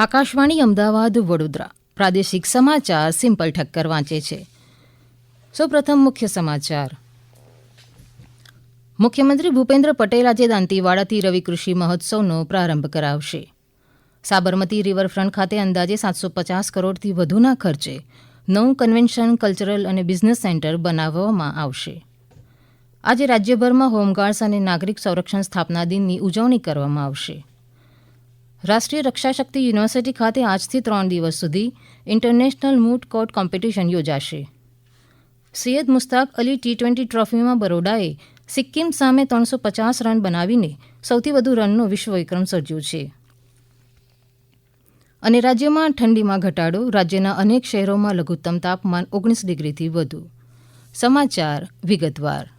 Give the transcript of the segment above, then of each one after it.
આકાશવાણી અમદાવાદ, વડોદરા. પ્રાદેશિક સમાચાર સિમ્પલ ઠક્કર વાંચે છે. સૌપ્રથમ મુખ્ય સમાચાર. મુખ્યમંત્રી ભૂપેન્દ્ર પટેલ આજે દાંતીવાડાથી રવિ કૃષિ મહોત્સવનો પ્રારંભ કરાવશે. સાબરમતી રિવરફ્રન્ટ ખાતે અંદાજે સાતસો પચાસ કરોડથી વધુના ખર્ચે નવું કન્વેન્શન, કલ્ચરલ અને બિઝનેસ સેન્ટર બનાવવામાં આવશે. આજે રાજ્યભરમાં હોમગાર્ડ્સ અને નાગરિક સંરક્ષણ સ્થાપના દિનની ઉજવણી કરવામાં આવશે. રાષ્ટ્રીય રક્ષાશક્તિ યુનિવર્સિટી ખાતે આજથી ત્રણ દિવસ સુધી ઇન્ટરનેશનલ મૂટ કોર્ટ કોમ્પિટિશન યોજાશે. સૈયદ મુસ્તાક અલી ટી ટ્વેન્ટી ટ્રોફીમાં બરોડાએ સિક્કિમ સામે ત્રણસો પચાસ રન બનાવીને સૌથી વધુ રનનો વિશ્વ વિક્રમ સર્જ્યો છે. અને રાજ્યમાં ઠંડીમાં ઘટાડો, રાજ્યના અનેક શહેરોમાં લઘુત્તમ તાપમાન ઓગણીસ ડિગ્રીથી વધુ. સમાચાર વિગતવાર.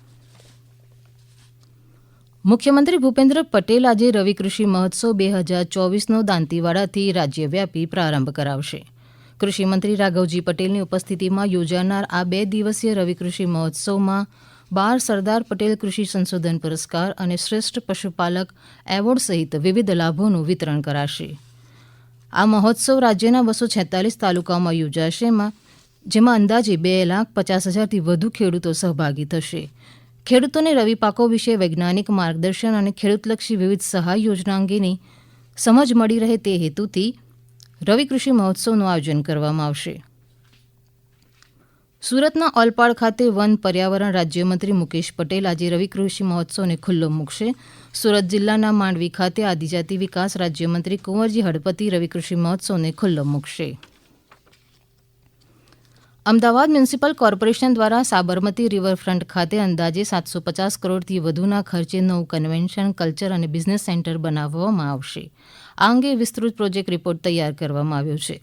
મુખ્યમંત્રી ભૂપેન્દ્ર પટેલ આજે રવિ કૃષિ મહોત્સવ બે હજાર ચોવીસનો દાંતીવાડાથી રાજ્યવ્યાપી પ્રારંભ કરાવશે. કૃષિમંત્રી રાઘવજી પટેલની ઉપસ્થિતિમાં યોજાનાર આ બે દિવસીય રવિ કૃષિ મહોત્સવમાં બાર સરદાર પટેલ કૃષિ સંશોધન પુરસ્કાર અને શ્રેષ્ઠ પશુપાલક એવોર્ડ સહિત વિવિધ લાભોનું વિતરણ કરાશે. આ મહોત્સવ રાજ્યના બસો છેતાલીસ તાલુકાઓમાં યોજાશે જેમાં અંદાજે બે લાખ પચાસ હજારથી વધુ ખેડૂતો સહભાગી થશે. ખેડૂતોને રવિ પાકો વિશે વૈજ્ઞાનિક માર્ગદર્શન અને ખેડૂતલક્ષી વિવિધ સહાય યોજના અંગેની સમજ મળી રહે તે હેતુથી રવિ કૃષિ મહોત્સવનું આયોજન કરવામાં આવશે. સુરતના ઓલપાડ ખાતે વન પર્યાવરણ રાજ્યમંત્રી મુકેશ પટેલ આજે રવિ કૃષિ મહોત્સવને ખુલ્લો મૂકશે. સુરત જિલ્લાના માંડવી ખાતે આદિજાતિ વિકાસ રાજ્યમંત્રી કુંવરજી હળપતિ રવિ કૃષિ મહોત્સવને ખુલ્લો મૂકશે. અમદાવાદ મ્યુનિસિપલ કોર્પોરેશન દ્વારા સાબરમતી રિવરફ્રન્ટ ખાતે અંદાજે સાતસો પચાસ કરોડથી વધુના ખર્ચે નવું કન્વેન્શન, કલ્ચર અને બિઝનેસ સેન્ટર બનાવવામાં આવશે. આ અંગે વિસ્તૃત પ્રોજેક્ટ રિપોર્ટ તૈયાર કરવામાં આવ્યો છે.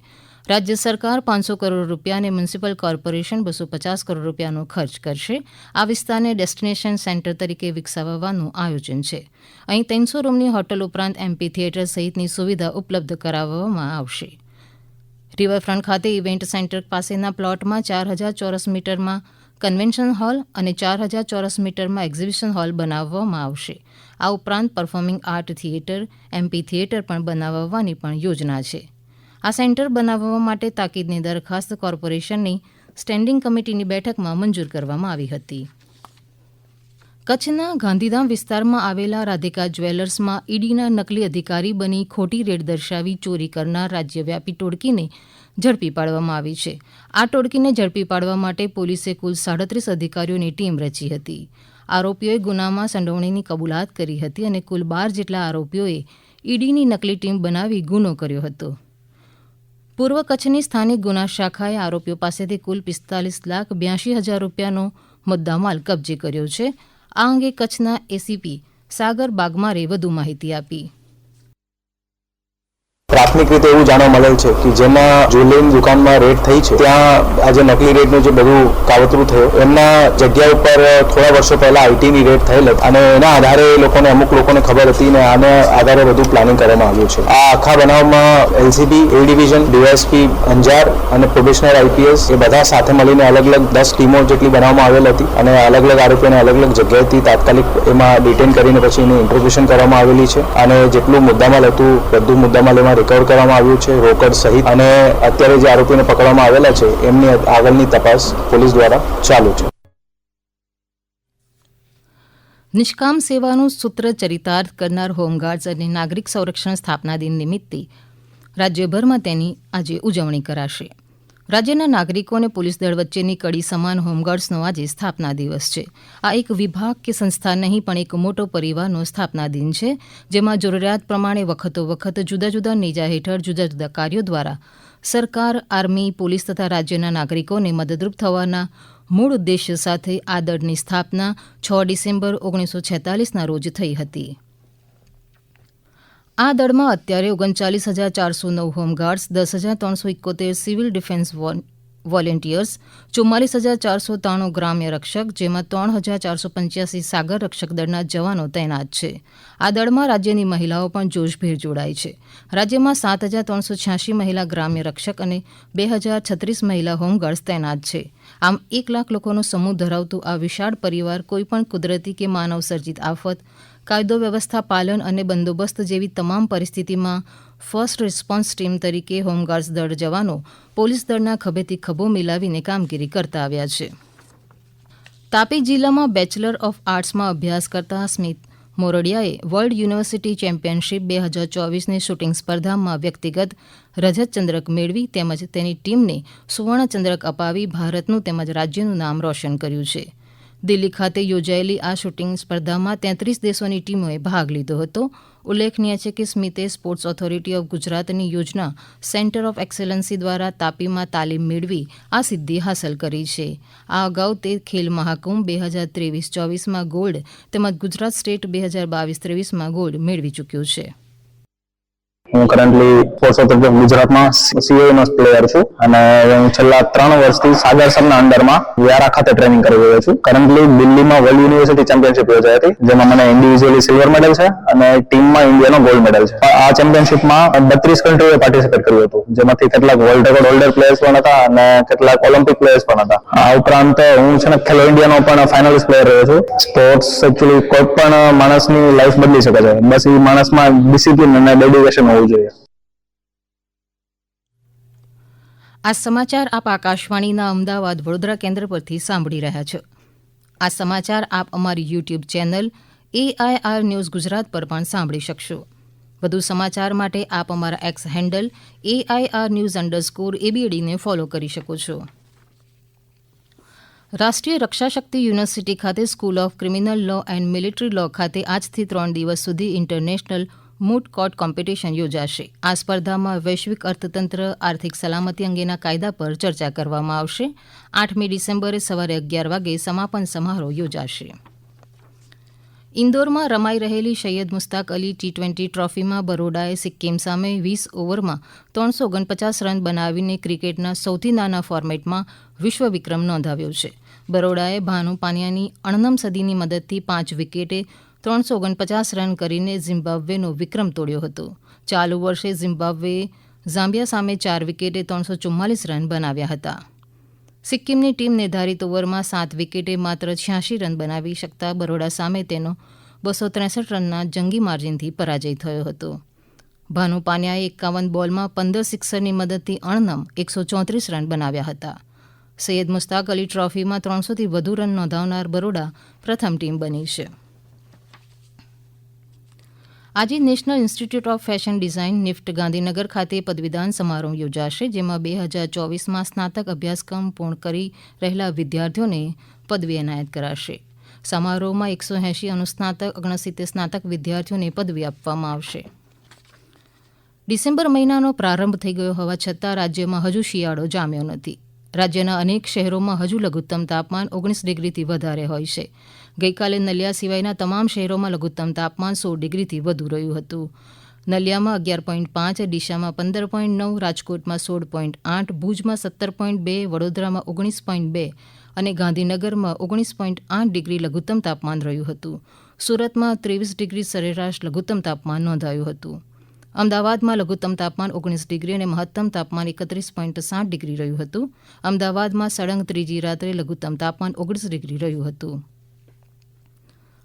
રાજ્ય સરકાર પાંચસો કરોડ રૂપિયા અને મ્યુનિસિપલ કોર્પોરેશન બસો પચાસ કરોડ રૂપિયાનો ખર્ચ કરશે. આ વિસ્તારને ડેસ્ટિનેશન સેન્ટર તરીકે વિકસાવવાનું આયોજન છે. અહીં ત્રણસો રૂમની હોટલ ઉપરાંત એમ્પી થિયેટર સહિતની સુવિધા ઉપલબ્ધ કરાવવામાં આવશે. રિવરફ્રન્ટ ખાતે ઇવેન્ટ સેન્ટર પાસેના પ્લોટમાં ચાર હજાર ચોરસ મીટરમાં કન્વેન્શન હોલ અને ચાર હજાર ચોરસ મીટરમાં એક્ઝિબિશન હોલ બનાવવામાં આવશે. આ ઉપરાંત performing art theatre amphitheatre પણ બનાવવાની પણ યોજના છે. આ સેન્ટર બનાવવા માટે તાકીદની દરખાસ્ત કોર્પોરેશનની સ્ટેન્ડિંગ કમિટીની બેઠકમાં મંજૂર કરવામાં આવી હતી. કચ્છના ગાંધીધામ વિસ્તારમાં આવેલા રાધિકા જ્વેલર્સમાં ઈડીના નકલી અધિકારી બની ખોટી રેડ દર્શાવી ચોરી કરનાર રાજ્યવ્યાપી ટોળકીને ઝડપી પાડવામાં આવી છે. આ ટોળકીને ઝડપી પાડવા માટે પોલીસે કુલ સાડત્રીસ અધિકારીઓની ટીમ રચી હતી. આરોપીઓએ ગુનામાં સંડોવણીની કબૂલાત કરી હતી અને કુલ બાર જેટલા આરોપીઓએ ઈડીની નકલી ટીમ બનાવી ગુનો કર્યો હતો. પૂર્વ કચ્છની સ્થાનિક ગુના શાખાએ આરોપીઓ પાસેથી કુલ પિસ્તાલીસ લાખ બ્યાસી હજાર રૂપિયાનો મુદ્દામાલ કબજે કર્યો છે. આ અંગે કચ્છના એસીપી સાગર બાગમારે વધુ માહિતી આપી. પ્રાથમિક રીતે એવું જાણવા મળેલ છે કે જેમાં જ્વેલરીની દુકાનમાં રેડ થઈ છે, ત્યાં આજે નકલી રેડનું જે બધું કાવતરું થયું, એમના જગ્યા ઉપર થોડા વર્ષો પહેલા આઈટીની રેડ થયેલ હતી અને એના આધારે એ લોકોને, અમુક લોકોને ખબર હતી ને આને આધારે બધું પ્લાનિંગ કરવામાં આવ્યું છે. આ આખા બનાવમાં LCB A division, DYSP, Anjar અને પ્રોબેશનર આઈપીએસ એ બધા સાથે મળીને અલગ અલગ દસ ટીમો જેટલી બનાવવામાં આવેલ હતી અને અલગ અલગ આરોપીઓને અલગ અલગ જગ્યાએથી તાત્કાલિક એમાં ડિટેન કરીને પછી એની ઇન્ટ્રોગેશન કરવામાં આવેલી છે. અને જેટલું મુદ્દામાં હતું બધું મુદ્દામાં એમાં રિકવર કરવામાં આવ્યું છે, રોકડ સહિત. અને અત્યારે જે આરોપીને પકડવામાં આવેલા છે, એમની આગળની તપાસ પોલીસ દ્વારા ચાલુ છે. નિષ્કામ સેવાનું સૂત્ર ચરિતાર્થ કરનાર હોમગાર્ડ્સ અને નાગરિક સંરક્ષણ સ્થાપના દિન નિમિત્તે રાજ્યભરમાં તેની આજે ઉજવણી કરાશે. રાજ્યના નાગરિકો અને પોલીસ દળ વચ્ચેની કડી સમાન હોમગાર્ડ્સનો આજે સ્થાપના દિવસ છે. આ એક વિભાગ કે સંસ્થા નહીં, પણ એક મોટો પરિવારનો સ્થાપના દિન છે, જેમાં જરૂરિયાત પ્રમાણે વખતો વખત જુદા જુદા નેજા હેઠળ જુદા જુદા કાર્યો દ્વારા સરકાર, આર્મી, પોલીસ તથા રાજ્યના નાગરિકોને મદદરૂપ થવાના મૂળ ઉદ્દેશ્ય સાથે આ દળની સ્થાપના છ ડિસેમ્બર ઓગણીસો છેતાલીસના રોજ થઈ હતી. આ દળમાં અત્યારે ઓગણચાલીસ હજાર ચારસો નવ હોમગાર્ડ્સ દસ હજાર ત્રણસો એકોતેર સિવિલ ડિફેન્સ વોલેન્ટિયર્સ, ચુમ્માલીસ હજાર ચારસો ત્રાણું ગ્રામ્ય રક્ષક, જેમાં ત્રણ હજાર ચારસો પંચ્યાસી સાગર રક્ષક દળના જવાનો તૈનાત છે. આ દળમાં રાજ્યની મહિલાઓ પણ જોશભેર જોડાઈ છે. રાજ્યમાં સાત હજાર ત્રણસો છ્યાસી મહિલા ગ્રામ્ય રક્ષક અને બે હજાર છત્રીસ મહિલા હોમગાર્ડ્સ તૈનાત છે. આમ એક લાખ લોકોનો સમૂહ ધરાવતું આ વિશાળ પરિવાર કોઈપણ કુદરતી કે માનવ સર્જિત આફત કાયદો, વ્યવસ્થા, પાલન અને બંદોબસ્ત જેવી તમામ પરિસ્થિતિમાં ફર્સ્ટ રિસ્પોન્સ ટીમ તરીકે હોમગાર્ડ્સ દળ જવાનો પોલીસ દળના ખભેથી ખભો મિલાવીને કામગીરી કરતા આવ્યા છે. તાપી જિલ્લામાં બેચલર ઓફ આર્ટ્સમાં અભ્યાસ કરતા સ્મિત મોરડિયાએ વર્લ્ડ યુનિવર્સિટી ચેમ્પિયનશિપ બે હજાર ચોવીસની શૂટિંગ સ્પર્ધામાં વ્યક્તિગત રજત ચંદ્રક મેળવી તેમજ તેની ટીમને સુવર્ણ ચંદ્રક અપાવી ભારતનું તેમજ રાજ્યનું નામ રોશન કર્યું છે. દિલ્હી ખાતે યોજાયેલી આ શૂટિંગ સ્પર્ધામાં તેત્રીસ દેશોની ટીમોએ ભાગ લીધો હતો. ઉલ્લેખનીય છે કે સ્મિતે સ્પોર્ટ્સ ઓથોરિટી ઓફ ગુજરાતની યોજના સેન્ટર ઓફ એક્સેલન્સી દ્વારા તાપીમાં તાલીમ મેળવી આ સિદ્ધિ હાંસલ કરી છે. આ અગાઉ તે ખેલ મહાકુંભ બે હજાર ત્રેવીસ ચોવીસમાં ગોલ્ડ તેમજ ગુજરાત સ્ટેટ બે હજાર બાવીસ ત્રેવીસમાં ગોલ્ડ મેળવી ચૂક્યો છે. હું કરન્ટલી ફોર્સ ઓફ ગુજરાતમાં સીએ નો પ્લેયર છું. અને હું છેલ્લા ત્રણ વર્ષથી સાગર સરના અંડરમાં વ્યારા ખાતે ટ્રેનિંગ કરી રહ્યો છું. કરન્ટલી દિલ્હીમાં વર્લ્ડ યુનિવર્સિટી ચેમ્પિયનશિપ યોજાઈ હતી, જેમાં મને ઇન્ડિવિજ્યુઅલી સિલ્વર મેડલ છે અને ટીમમાં ઇન્ડિયાનો ગોલ્ડ મેડલ છે. આ ચેમ્પિયનશિપમાં બત્રીસ કન્ટ્રીઓએ પાર્ટિસિપેટ કર્યું હતું, જેમાંથી કેટલાક વર્લ્ડ રેકોર્ડ હોલ્ડર પ્લેયર્સ પણ હતા અને કેટલાક ઓલિમ્પિક પ્લેયર્સ પણ હતા. આ ઉપરાંત હું છે ને ખેલો ઇન્ડિયાનો પણ ફાઇનલિસ્ટ પ્લેયર રહ્યો છું. સ્પોર્ટ્સ એકચ્યુઅલી કોઈ પણ માણસની લાઈફ બદલી શકે છે. બસ એ માણસમાં ડિસિપ્લિન અને ડેડિકેશન હોવું જોઈએ. આ સમાચાર આપ આકાશવાણીના અમદાવાદ વડોદરા કેન્દ્ર પરથી સાંભળી રહ્યા છો. આ સમાચાર આપ અમારી YouTube channel AIR news Gujarat પર પણ સાંભળી શકશો. વધુ સમાચાર માટે આપ અમારા X handle AIR news underscore એબીએડીને follow કરી શકો છો. રાષ્ટ્રીય રક્ષા શક્તિ યુનિવર્સિટી ખાતે school of criminal law and military law ખાતે આજથી ત્રણ દિવસ સુધી ઇન્ટરનેશનલ મૂટ કોર્ટ કોમ્પિટિશન યોજાશે. આ સ્પર્ધામાં વૈશ્વિક અર્થતંત્ર, આર્થિક સલામતી અંગેના કાયદા પર ચર્ચા કરવામાં આવશે. આઠમી ડિસેમ્બરે સવારે અગિયાર વાગે સમાપન સમારોહ યોજાશે. ઇન્દોરમાં રમાઈ રહેલી સૈયદ મુસ્તાક અલી ટી ટ્વેન્ટી ટ્રોફીમાં બરોડાએ સિક્કિમ સામે વીસ ઓવરમાં ત્રણસો ઓગણપચાસ રન બનાવીને ક્રિકેટના સૌથી નાના ફોર્મેટમાં વિશ્વ વિક્રમ નોંધાવ્યો છે. બરોડાએ ભાનુ પાનિયાની અણનમ સદીની મદદથી પાંચ વિકેટે ત્રણસો ઓગણપચાસ રન કરીને ઝિમ્બાબ્વેનો વિક્રમ તોડ્યો હતો. ચાલુ વર્ષે ઝિમ્બાબ્વેએ ઝામ્બિયા સામે ચાર વિકેટે ત્રણસો ચુમ્માલીસ રન બનાવ્યા હતા. સિક્કિમની ટીમ નિર્ધારિત ઓવરમાં સાત વિકેટે માત્ર છ્યાસી રન બનાવી શકતા બરોડા સામે તેનો બસો ત્રેસઠ રનના જંગી માર્જિનથી પરાજય થયો હતો. ભાનુ પાન્યાએ એકાવન બોલમાં પંદર સિક્સરની મદદથી અણનમ એકસો ચોત્રીસ રન બનાવ્યા હતા. સૈયદ મુસ્તાક અલી ટ્રોફીમાં ત્રણસોથી વધુ રન નોંધાવનાર બરોડા પ્રથમ ટીમ બની છે. આજે national institute of fashion design NIFT Gandhinagar ખાતે પદવીદાન સમારોહ યોજાશે, જેમાં બે હજાર ચોવીસમાં સ્નાતક અભ્યાસક્રમ પૂર્ણ કરી રહેલા વિદ્યાર્થીઓને પદવી એનાયત કરાશે. સમારોહમાં એકસો એંશી અનુસ્નાતક, ઓગણસિત્તેર સ્નાતક વિદ્યાર્થીઓને પદવી આપવામાં આવશે. ડિસેમ્બર મહિનાનો પ્રારંભ થઈ ગયો હોવા છતાં રાજ્યમાં હજુ શિયાળો જામ્યો નથી. રાજ્યના અનેક શહેરોમાં હજુ લઘુત્તમ તાપમાન ઓગણીસ ડિગ્રીથી વધારે હોય છે. ગઈકાલે નલિયા સિવાયના તમામ શહેરોમાં લઘુત્તમ તાપમાન સોળ ડિગ્રીથી વધુ રહ્યું હતું. નલિયામાં અગિયાર પોઈન્ટ પાંચ, ડીશામાં પંદર પોઈન્ટ નવ, રાજકોટમાં સોળ પોઈન્ટ આઠ, ભુજમાં સત્તર પોઈન્ટ બે, વડોદરામાં ઓગણીસ પોઈન્ટ બે અને ગાંધીનગરમાં ઓગણીસ પોઈન્ટ આઠ ડિગ્રી લઘુત્તમ તાપમાન રહ્યું હતું. સુરતમાં ત્રેવીસ ડિગ્રી સરેરાશ લઘુત્તમ તાપમાન નોંધાયું હતું. અમદાવાદમાં લઘુત્તમ તાપમાન ઓગણીસ ડિગ્રી અને મહત્તમ તાપમાન એકત્રીસ પોઈન્ટ સાત ડિગ્રી રહ્યું હતું. અમદાવાદમાં સળંગ ત્રીજી રાત્રે લઘુત્તમ તાપમાન ઓગણીસ ડિગ્રી રહ્યું હતું.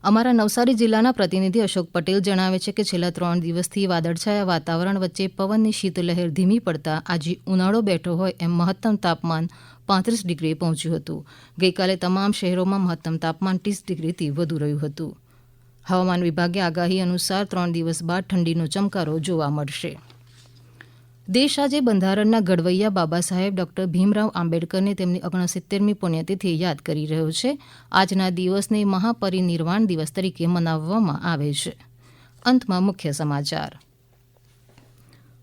અમારા નવસારી જિલ્લાના પ્રતિનિધિ અશોક પટેલ જણાવે છે કે છેલ્લા ત્રણ દિવસથી વાદળછાયા વાતાવરણ વચ્ચે પવનની શીતલહેર ધીમી પડતા આજે ઉનાળો બેઠો હોય એમ મહત્તમ તાપમાન પાંત્રીસ ડિગ્રીએ પહોંચ્યું હતું. ગઈકાલે તમામ શહેરોમાં મહત્તમ તાપમાન ત્રીસ ડિગ્રીથી વધુ રહ્યું હતું. હવામાન વિભાગે આગાહી અનુસાર ત્રણ દિવસ બાદ ઠંડીનો ચમકારો જોવા મળશે. દેશ આજે બંધારણના ઘડવૈયા બાબા સાહેબ ડોક્ટર ભીમરાવ આંબેડકરને તેમની ઓગણસિત્તેરમી પુણ્યતિથિ યાદ કરી રહ્યો છે. આજના દિવસને મહાપરિનિર્વાણ દિવસ તરીકે મનાવવામાં આવે છે. અંતમાં મુખ્ય સમાચાર.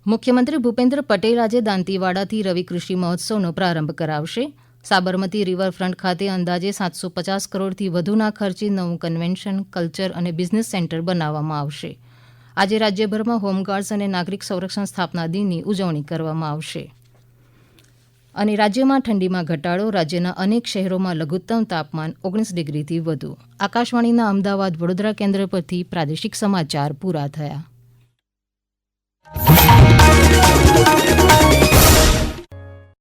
મુખ્યમંત્રી ભૂપેન્દ્ર પટેલ આજે દાંતીવાડાથી રવિ કૃષિ મહોત્સવનો પ્રારંભ કરાવશે. સાબરમતી રિવરફ્રન્ટ ખાતે અંદાજે સાતસો પચાસ કરોડથી વધુના ખર્ચે નવું કન્વેન્શન, કલ્ચર અને બિઝનેસ સેન્ટર બનાવવામાં આવશે. આજે રાજ્યભરમાં હોમગાર્ડ્સ અને નાગરિક સંરક્ષણ સ્થાપના દિનની ઉજવણી કરવામાં આવશે. અને રાજ્યમાં ઠંડીમાં ઘટાડો, રાજ્યના અનેક શહેરોમાં લઘુત્તમ તાપમાન ઓગણીસ ડિગ્રીથી વધુ. આકાશવાણીના અમદાવાદ વડોદરા કેન્દ્ર પરથી પ્રાદેશિક સમાચાર પૂરા થયા.